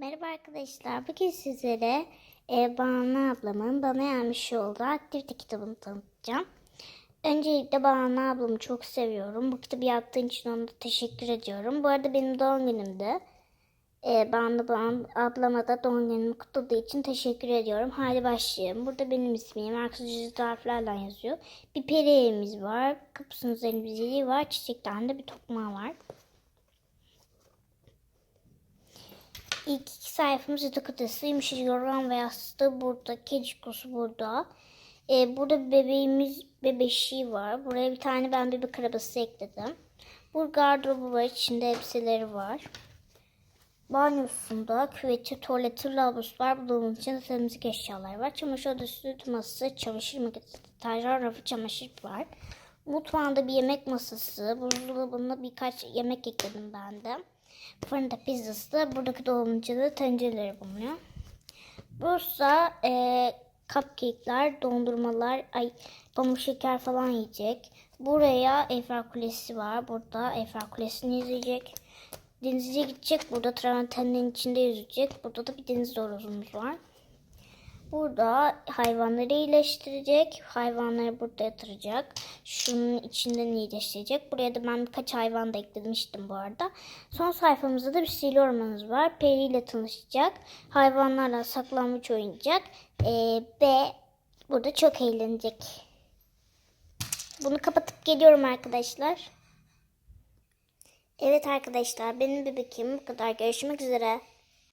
Merhaba arkadaşlar. Bugün sizlere e, Banu ablamın bana yazmış olduğu aktivite kitabını tanıtacağım. Öncelikle Banu ablamı çok seviyorum. Bu kitabı yaptığı için ona teşekkür ediyorum. Bu arada benim doğum günümdü. E, Banu ablama da doğum günümü kutladığı için teşekkür ediyorum. Hadi başlayalım. Burada benim ismim. Arkadaşlar harflerle yazıyor. Bir peri evimiz var. Kapısının üzerinde bir zili var. Çiçekten de bir tokmağı var. İlk iki sayfamız yatak odası. Yumuşacık yorgan ve yastığı burada. Kedicikosu burada. Ee, burada bebeğimiz bebeşiği var. Buraya bir tane ben bebek arabası ekledim. Bu gardırobu var. içinde elbiseleri var. Banyosunda küveti, tuvaleti, lavabosu var. Bu dolabın içinde temizlik eşyaları var. Çamaşır odası, masası, çamaşır makinesi, deterjan rafı, çamaşır var. Mutfağında bir yemek masası, buzdolabında birkaç yemek ekledim ben de. Fırında pizzası da buradaki içinde tencereleri bulunuyor. Bursa e, cupcake'ler, dondurmalar, ay pamuk şeker falan yiyecek. Buraya Eiffel Kulesi var. Burada Eiffel Kulesi'ni izleyecek. Denize gidecek. Burada traventenlerin içinde yüzecek. Burada da bir deniz horozumuz var. Burada hayvanları iyileştirecek. Hayvanları burada yatıracak. Şunun içinden iyileştirecek. Buraya da ben birkaç hayvan da eklemiştim bu arada. Son sayfamızda da bir sihirli ormanımız var. Peri ile tanışacak. Hayvanlarla saklanmaç oynayacak. Ee, ve burada çok eğlenecek. Bunu kapatıp geliyorum arkadaşlar. Evet arkadaşlar benim bebekim bu kadar. Görüşmek üzere.